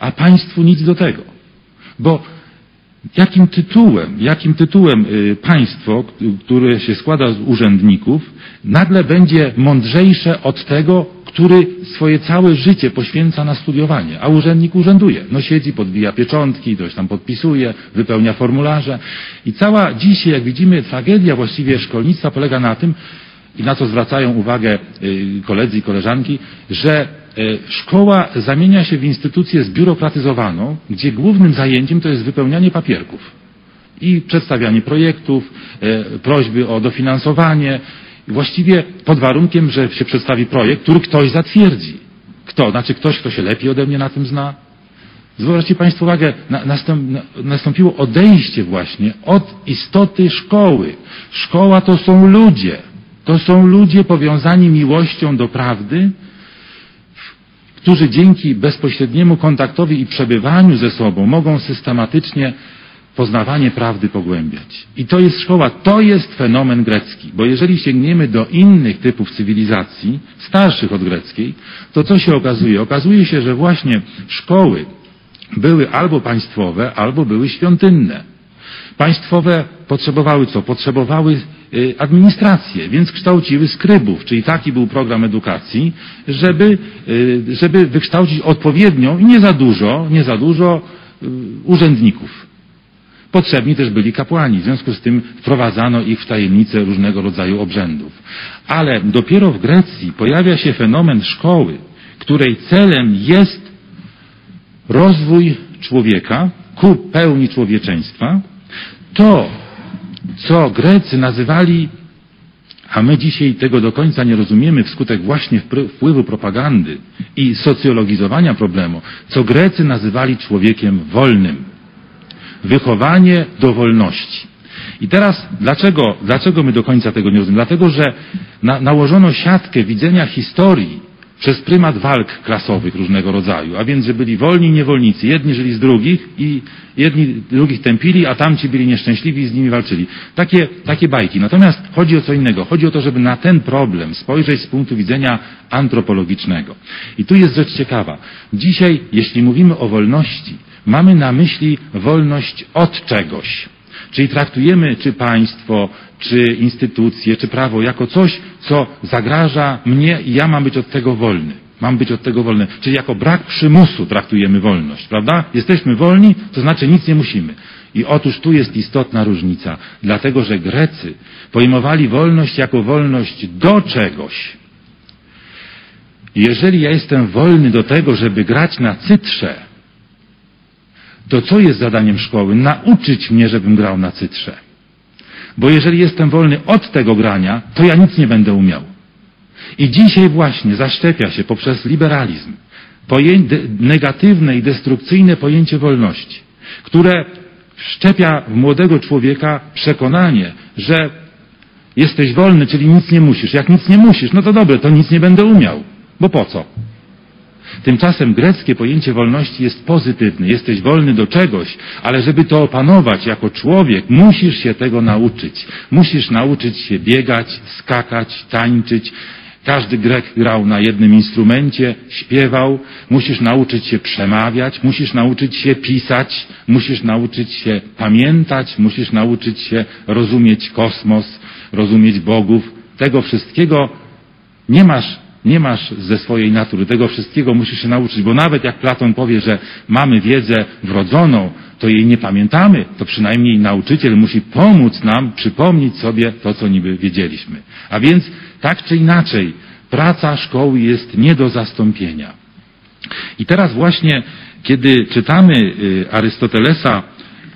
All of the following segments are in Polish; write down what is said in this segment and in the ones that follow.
a państwu nic do tego. Bo jakim tytułem, jakim tytułem y, państwo, które się składa z urzędników, nagle będzie mądrzejsze od tego, który swoje całe życie poświęca na studiowanie, a urzędnik urzęduje. No siedzi, podbija pieczątki, coś tam podpisuje, wypełnia formularze. I cała dzisiaj, jak widzimy, tragedia właściwie szkolnictwa polega na tym, i na co zwracają uwagę y, koledzy i koleżanki, że szkoła zamienia się w instytucję zbiurokratyzowaną, gdzie głównym zajęciem to jest wypełnianie papierków i przedstawianie projektów, y, prośby o dofinansowanie, właściwie pod warunkiem, że się przedstawi projekt, który ktoś zatwierdzi. Kto? Znaczy ktoś, kto się lepiej ode mnie na tym zna? Zwróćcie Państwo uwagę, na, nastąp, na, nastąpiło odejście właśnie od istoty szkoły. Szkoła to są ludzie. To są ludzie powiązani miłością do prawdy, którzy dzięki bezpośredniemu kontaktowi i przebywaniu ze sobą mogą systematycznie poznawanie prawdy pogłębiać. I to jest szkoła, to jest fenomen grecki, bo jeżeli sięgniemy do innych typów cywilizacji, starszych od greckiej, to co się okazuje? Okazuje się, że właśnie szkoły były albo państwowe, albo były świątynne. Państwowe potrzebowały co? Potrzebowały y, administrację, więc kształciły skrybów, czyli taki był program edukacji, żeby, y, żeby wykształcić odpowiednią i nie za dużo, nie za dużo y, urzędników. Potrzebni też byli kapłani, w związku z tym wprowadzano ich w tajemnicę różnego rodzaju obrzędów. Ale dopiero w Grecji pojawia się fenomen szkoły, której celem jest rozwój człowieka ku pełni człowieczeństwa. To, co Grecy nazywali, a my dzisiaj tego do końca nie rozumiemy wskutek właśnie wpływu propagandy i socjologizowania problemu, co Grecy nazywali człowiekiem wolnym wychowanie do wolności. I teraz dlaczego, dlaczego my do końca tego nie rozumiemy? Dlatego, że na, nałożono siatkę widzenia historii przez prymat walk klasowych różnego rodzaju, a więc, że byli wolni i niewolnicy. Jedni żyli z drugich i jedni drugich tępili, a tamci byli nieszczęśliwi i z nimi walczyli. Takie, takie bajki. Natomiast chodzi o co innego. Chodzi o to, żeby na ten problem spojrzeć z punktu widzenia antropologicznego. I tu jest rzecz ciekawa. Dzisiaj, jeśli mówimy o wolności, mamy na myśli wolność od czegoś. Czyli traktujemy czy państwo, czy instytucje, czy prawo jako coś, co zagraża mnie i ja mam być od tego wolny. Mam być od tego wolny. Czyli jako brak przymusu traktujemy wolność, prawda? Jesteśmy wolni, to znaczy nic nie musimy. I otóż tu jest istotna różnica, dlatego że Grecy pojmowali wolność jako wolność do czegoś. Jeżeli ja jestem wolny do tego, żeby grać na cytrze, to co jest zadaniem szkoły? Nauczyć mnie, żebym grał na cytrze. Bo jeżeli jestem wolny od tego grania, to ja nic nie będę umiał. I dzisiaj właśnie zaszczepia się poprzez liberalizm negatywne i destrukcyjne pojęcie wolności, które wszczepia w młodego człowieka przekonanie, że jesteś wolny, czyli nic nie musisz. Jak nic nie musisz, no to dobre, to nic nie będę umiał. Bo po co? Tymczasem greckie pojęcie wolności jest pozytywne. Jesteś wolny do czegoś, ale żeby to opanować jako człowiek, musisz się tego nauczyć. Musisz nauczyć się biegać, skakać, tańczyć. Każdy Grek grał na jednym instrumencie, śpiewał. Musisz nauczyć się przemawiać, musisz nauczyć się pisać, musisz nauczyć się pamiętać, musisz nauczyć się rozumieć kosmos, rozumieć bogów. Tego wszystkiego nie masz nie masz ze swojej natury. Tego wszystkiego musisz się nauczyć, bo nawet jak Platon powie, że mamy wiedzę wrodzoną, to jej nie pamiętamy, to przynajmniej nauczyciel musi pomóc nam przypomnieć sobie to, co niby wiedzieliśmy. A więc tak czy inaczej, praca szkoły jest nie do zastąpienia. I teraz właśnie, kiedy czytamy y, Arystotelesa,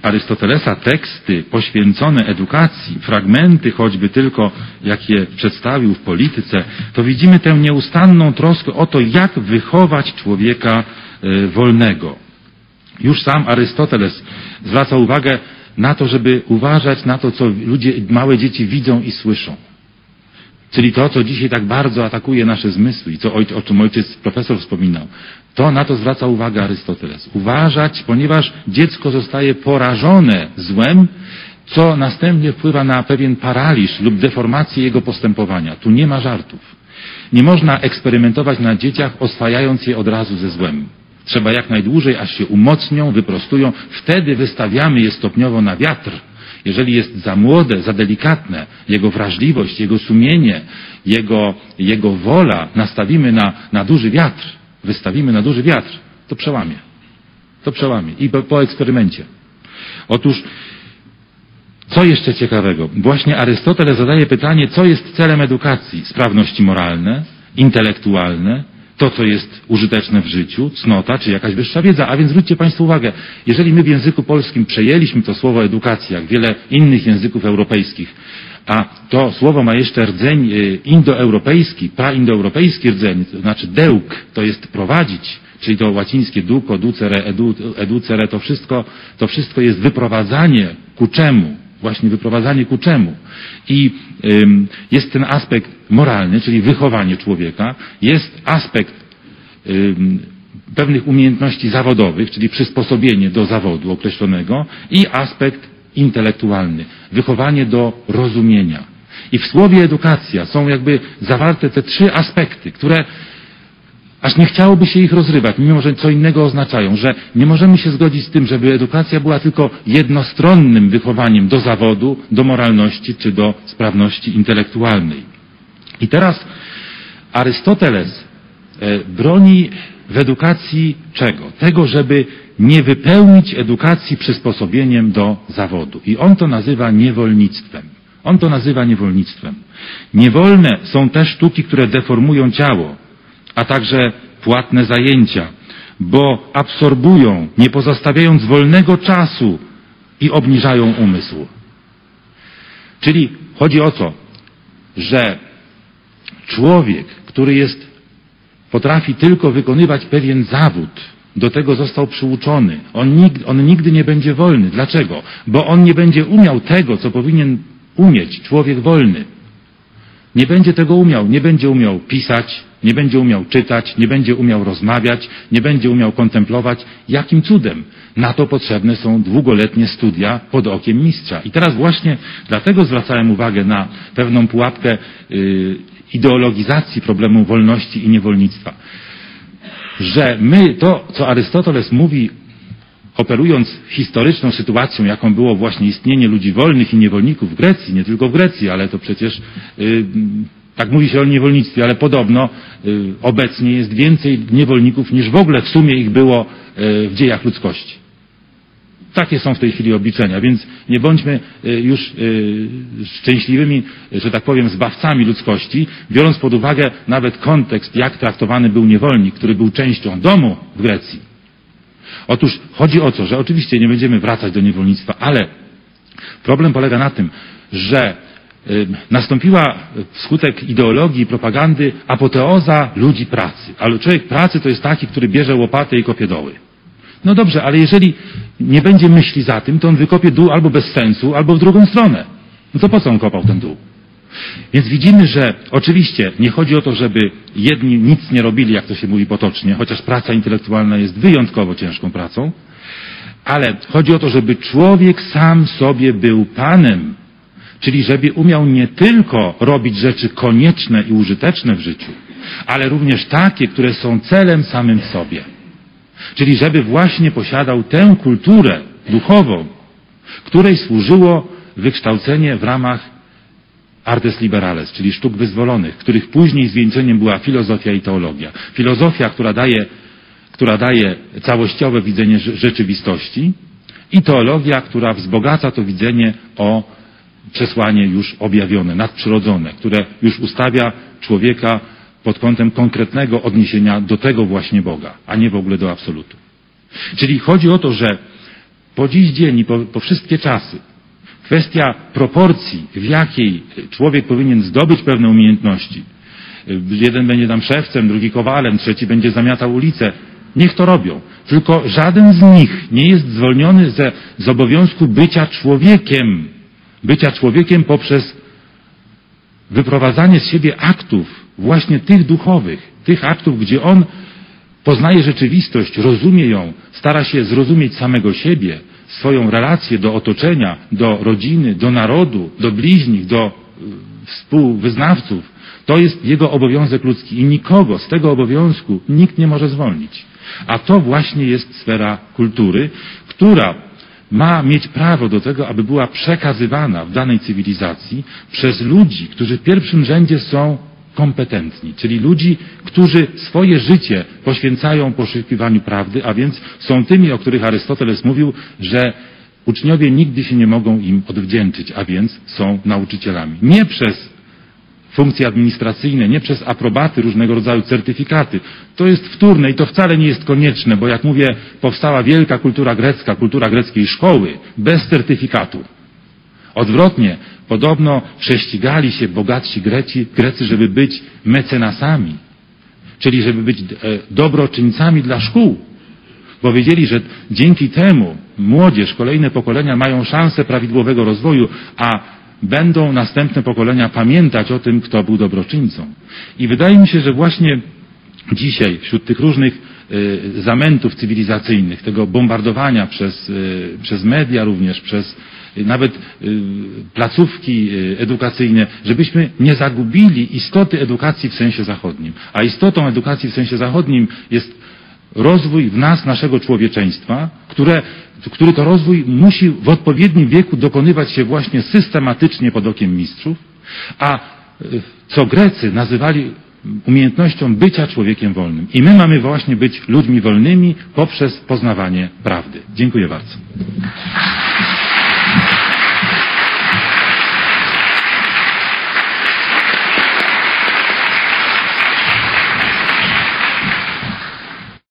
Arystotelesa teksty poświęcone edukacji, fragmenty choćby tylko, jakie przedstawił w polityce, to widzimy tę nieustanną troskę o to, jak wychować człowieka e, wolnego. Już sam Arystoteles zwraca uwagę na to, żeby uważać na to, co ludzie, małe dzieci widzą i słyszą. Czyli to, co dzisiaj tak bardzo atakuje nasze zmysły i co, o czym ojciec profesor wspominał. To na to zwraca uwagę Arystoteles. Uważać, ponieważ dziecko zostaje porażone złem, co następnie wpływa na pewien paraliż lub deformację jego postępowania. Tu nie ma żartów. Nie można eksperymentować na dzieciach, oswajając je od razu ze złem. Trzeba jak najdłużej, aż się umocnią, wyprostują. Wtedy wystawiamy je stopniowo na wiatr. Jeżeli jest za młode, za delikatne, jego wrażliwość, jego sumienie, jego, jego wola nastawimy na, na duży wiatr, wystawimy na duży wiatr, to przełamie. To przełamie. I po, po eksperymencie. Otóż, co jeszcze ciekawego? Właśnie Arystoteles zadaje pytanie, co jest celem edukacji? Sprawności moralne, intelektualne, to, co jest użyteczne w życiu, cnota, czy jakaś wyższa wiedza. A więc zwróćcie Państwo uwagę, jeżeli my w języku polskim przejęliśmy to słowo edukacja, jak wiele innych języków europejskich, a to słowo ma jeszcze rdzeń y, indoeuropejski, praindoeuropejski rdzeń, to znaczy deuk, to jest prowadzić, czyli to łacińskie duco, ducere, edu, educere, to wszystko, to wszystko jest wyprowadzanie ku czemu, właśnie wyprowadzanie ku czemu. I jest ten aspekt moralny, czyli wychowanie człowieka, jest aspekt pewnych umiejętności zawodowych, czyli przysposobienie do zawodu określonego i aspekt intelektualny, wychowanie do rozumienia. I w słowie edukacja są jakby zawarte te trzy aspekty, które Aż nie chciałoby się ich rozrywać, mimo że co innego oznaczają, że nie możemy się zgodzić z tym, żeby edukacja była tylko jednostronnym wychowaniem do zawodu, do moralności czy do sprawności intelektualnej. I teraz Arystoteles e, broni w edukacji czego? Tego, żeby nie wypełnić edukacji przysposobieniem do zawodu. I on to nazywa niewolnictwem. On to nazywa niewolnictwem. Niewolne są te sztuki, które deformują ciało, a także płatne zajęcia, bo absorbują, nie pozostawiając wolnego czasu i obniżają umysł. Czyli chodzi o to, że człowiek, który jest, potrafi tylko wykonywać pewien zawód, do tego został przyuczony. On nigdy, on nigdy nie będzie wolny. Dlaczego? Bo on nie będzie umiał tego, co powinien umieć człowiek wolny. Nie będzie tego umiał. Nie będzie umiał pisać, nie będzie umiał czytać, nie będzie umiał rozmawiać, nie będzie umiał kontemplować. Jakim cudem? Na to potrzebne są długoletnie studia pod okiem mistrza. I teraz właśnie dlatego zwracałem uwagę na pewną pułapkę yy, ideologizacji problemu wolności i niewolnictwa. Że my to, co Arystoteles mówi, operując historyczną sytuacją, jaką było właśnie istnienie ludzi wolnych i niewolników w Grecji, nie tylko w Grecji, ale to przecież yy, tak mówi się o niewolnictwie, ale podobno y, obecnie jest więcej niewolników niż w ogóle w sumie ich było y, w dziejach ludzkości. Takie są w tej chwili obliczenia, więc nie bądźmy y, już szczęśliwymi, że tak powiem, zbawcami ludzkości, biorąc pod uwagę nawet kontekst, jak traktowany był niewolnik, który był częścią domu w Grecji. Otóż chodzi o to, że oczywiście nie będziemy wracać do niewolnictwa, ale problem polega na tym, że nastąpiła wskutek ideologii i propagandy apoteoza ludzi pracy. Ale człowiek pracy to jest taki, który bierze łopatę i kopie doły. No dobrze, ale jeżeli nie będzie myśli za tym, to on wykopie dół albo bez sensu, albo w drugą stronę. No to po co on kopał ten dół? Więc widzimy, że oczywiście nie chodzi o to, żeby jedni nic nie robili, jak to się mówi potocznie, chociaż praca intelektualna jest wyjątkowo ciężką pracą, ale chodzi o to, żeby człowiek sam sobie był panem Czyli żeby umiał nie tylko robić rzeczy konieczne i użyteczne w życiu, ale również takie, które są celem samym w sobie. Czyli żeby właśnie posiadał tę kulturę duchową, której służyło wykształcenie w ramach artes liberales, czyli sztuk wyzwolonych, których później zwieńczeniem była filozofia i teologia. Filozofia, która daje, która daje całościowe widzenie rzeczywistości i teologia, która wzbogaca to widzenie o przesłanie już objawione, nadprzyrodzone, które już ustawia człowieka pod kątem konkretnego odniesienia do tego właśnie Boga, a nie w ogóle do absolutu. Czyli chodzi o to, że po dziś dzień i po, po wszystkie czasy kwestia proporcji, w jakiej człowiek powinien zdobyć pewne umiejętności, jeden będzie tam szewcem, drugi kowalem, trzeci będzie zamiatał ulicę, niech to robią. Tylko żaden z nich nie jest zwolniony ze, z obowiązku bycia człowiekiem, bycia człowiekiem poprzez wyprowadzanie z siebie aktów, właśnie tych duchowych, tych aktów, gdzie on poznaje rzeczywistość, rozumie ją, stara się zrozumieć samego siebie, swoją relację do otoczenia, do rodziny, do narodu, do bliźnich, do y, współwyznawców. To jest jego obowiązek ludzki i nikogo z tego obowiązku nikt nie może zwolnić. A to właśnie jest sfera kultury, która ma mieć prawo do tego, aby była przekazywana w danej cywilizacji przez ludzi, którzy w pierwszym rzędzie są kompetentni, czyli ludzi, którzy swoje życie poświęcają poszukiwaniu prawdy, a więc są tymi, o których Arystoteles mówił, że uczniowie nigdy się nie mogą im odwdzięczyć, a więc są nauczycielami. Nie przez funkcje administracyjne, nie przez aprobaty, różnego rodzaju certyfikaty. To jest wtórne i to wcale nie jest konieczne, bo jak mówię, powstała wielka kultura grecka, kultura greckiej szkoły, bez certyfikatu. Odwrotnie, podobno prześcigali się bogatsi Greci, Grecy, żeby być mecenasami, czyli żeby być e, dobroczyńcami dla szkół, bo wiedzieli, że dzięki temu młodzież, kolejne pokolenia mają szansę prawidłowego rozwoju, a będą następne pokolenia pamiętać o tym, kto był dobroczyńcą. I wydaje mi się, że właśnie dzisiaj wśród tych różnych y, zamętów cywilizacyjnych, tego bombardowania przez, y, przez media również, przez y, nawet placówki edukacyjne, żebyśmy nie zagubili istoty edukacji w sensie zachodnim. A istotą edukacji w sensie zachodnim jest rozwój w nas, naszego człowieczeństwa, które który to rozwój musi w odpowiednim wieku dokonywać się właśnie systematycznie pod okiem mistrzów, a e, co Grecy nazywali umiejętnością bycia człowiekiem wolnym. I my mamy właśnie być ludźmi wolnymi poprzez poznawanie prawdy. Dziękuję bardzo.